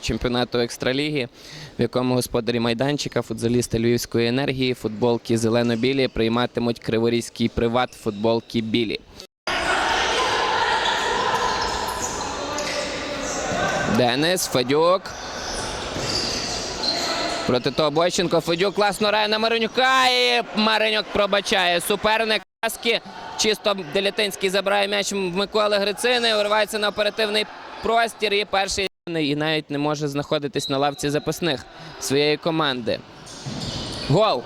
чемпіонату екстраліги, в якому господарі майданчика, футзалісти Львівської енергії, футболки зелено-білі прийматимуть криворізький приват футболки білі. Денис Федюк. Проти того Бойченко. Федюк класно грає на Маринюка. І Маринюк пробачає суперник. Каски. Чисто Делятинський забирає м'яч Миколи Грицини. Виривається на оперативний простір. І перший і навіть не може знаходитись на лавці запасних своєї команди. Гол.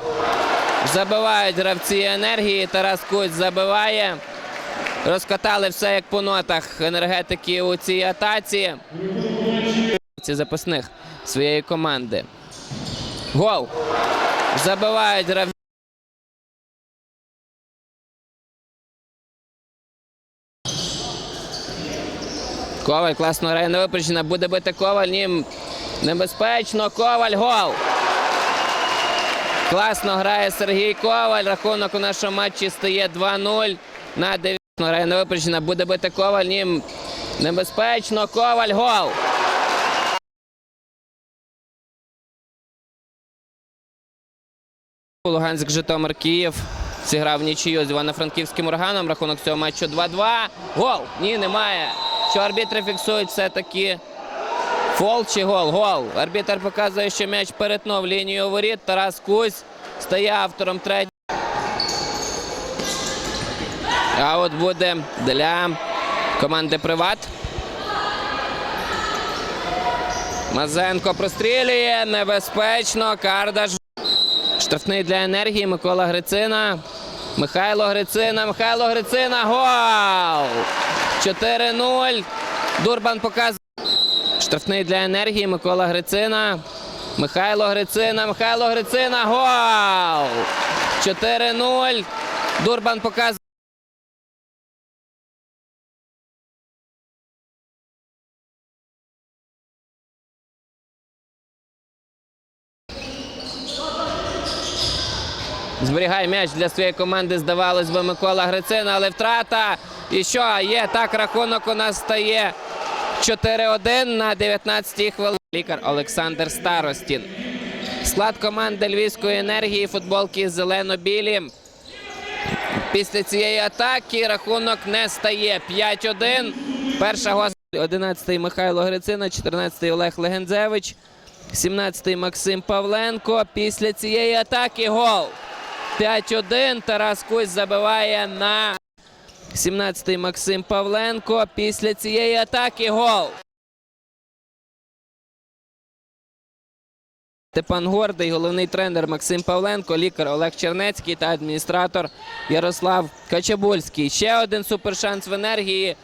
Забивають гравці енергії. Тарас Куць забиває. Розкатали все як по нотах енергетики у цій атаці. Ці запасних своєї команди. Гол. Забивають гравці. Коваль класно грає на випередження. Буде бити Коваль. Ні. Небезпечно. Коваль. Гол. Класно грає Сергій Коваль. Рахунок у нашому матчі стає 2-0 на 9. Грає на випередження. Буде бити Коваль. Ні. Небезпечно. Коваль. Гол. Луганськ Житомир Київ зіграв нічию з Івано-Франківським органом. Рахунок цього матчу 2-2. Гол! Ні, немає. Що арбітри фіксують все-таки фол чи гол? Гол. Арбітр показує, що м'яч перетнув лінію воріт. Тарас Кузь стає автором третього. А от буде для команди Приват. Мазенко прострілює. Небезпечно. Кардаш. Штрафний для енергії Микола Грицина. Михайло Грицина. Михайло Грицина. Гол! 4-0. Дурбан показує. Штрафний для енергії Микола Грицина. Михайло Грицина. Михайло Грицина. Гол! 4-0. Дурбан показує. Зберігає м'яч для своєї команди, здавалось би, Микола Грицина, але втрата. І що є? Так, рахунок у нас стає 4-1 на 19-й хвилині. Лікар Олександр Старостін. Склад команди Львівської енергії, футболки зелено-білі. Після цієї атаки рахунок не стає 5-1. Перша гостя 11-й Михайло Грицина, 14-й Олег Легензевич, 17-й Максим Павленко. Після цієї атаки гол. 5-1. Тарас Кусь забиває на 17-й Максим Павленко. Після цієї атаки гол. Степан Гордий, головний тренер Максим Павленко, лікар Олег Чернецький та адміністратор Ярослав Качабульський. Ще один супершанс в енергії.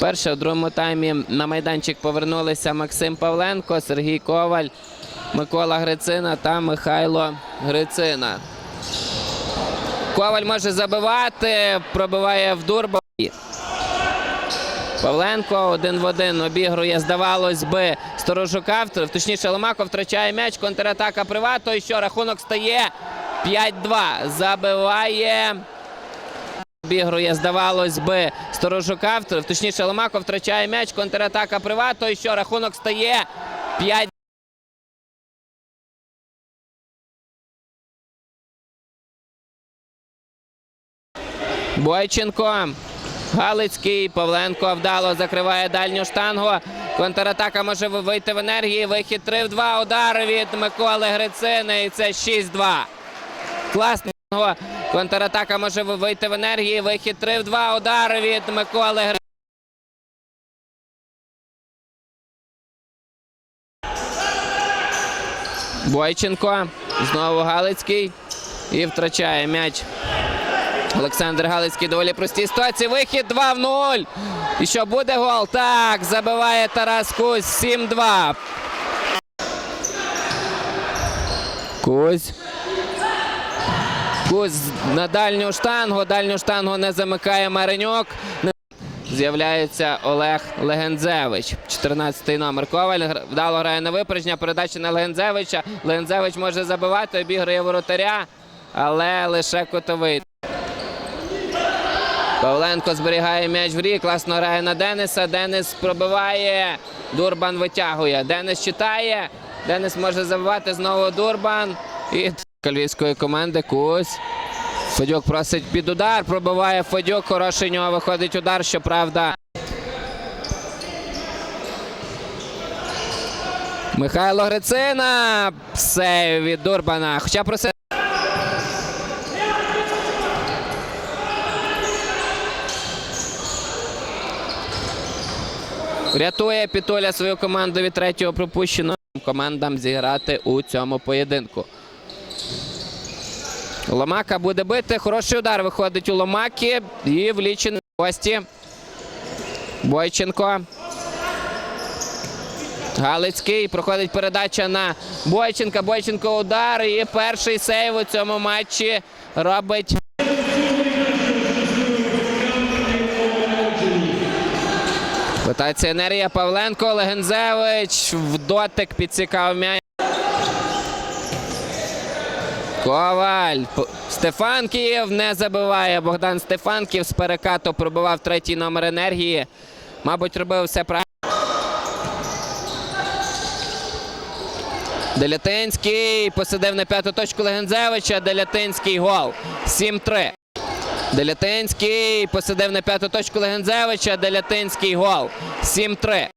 Перше у другому таймі на майданчик повернулися Максим Павленко, Сергій Коваль, Микола Грицина та Михайло Грицина. Коваль може забивати, пробиває в Дурбо. Павленко один в один обігрує, здавалось би, Сторожука. Точніше, Ломаков втрачає м'яч. Контратака Привату. І що рахунок стає 5-2. Забиває. Обігрує, здавалось би, Сторожука. Точніше, Ломаков втрачає м'яч. Контратака Привату. І що рахунок стає 5 Бойченко. Галицький. Павленко вдало закриває дальню штангу. Контратака може вийти в енергії. Вихід 3 в 2. Удар від Миколи Грицини. І це 6-2. Класно. Контратака може вийти в енергії. Вихід 3 в 2. Удар від Миколи Грицини. Бойченко. Знову Галицький. І втрачає м'яч. Олександр Галицький доволі простій ситуації. Вихід 2 в 0. І що буде гол? Так, забиває Тарас Кузь 7-2. Кузь. Кузь на дальню штангу. Дальню штангу не замикає Мариньок. З'являється Олег Легензевич. 14-й номер. Коваль вдало грає на випередження. Передача на Легензевича. Легензевич може забивати, обігрує воротаря, але лише котовий. Павленко зберігає м'яч в рік. Класно грає на Дениса. Денис пробиває. Дурбан витягує. Денис читає. Денис може забивати знову Дурбан. І львівської команди Кусь. Федюк просить під удар. Пробиває Федюк. Хороший нього виходить удар, щоправда. Михайло Грицина. Сейв від Дурбана. Хоча про це. Рятує Пітоля свою команду від третього пропущеного. Командам зіграти у цьому поєдинку. Ломака буде бити. Хороший удар виходить у Ломаки. І влічений гості. Бойченко. Галицький. Проходить передача на Бойченка. Бойченко удар. І перший сейв у цьому матчі робить. Питається енергія Павленко. Легензевич. В дотик підцікав м'яч. Коваль. Стефанків не забиває. Богдан Стефанків з перекату пробивав третій номер енергії. Мабуть, робив все правильно. Делятинський посадив на п'яту точку Легензевича. Делятинський гол. 7-3. Делятинський посадив на п'яту точку Легензевича. Делятинський гол. 7-3.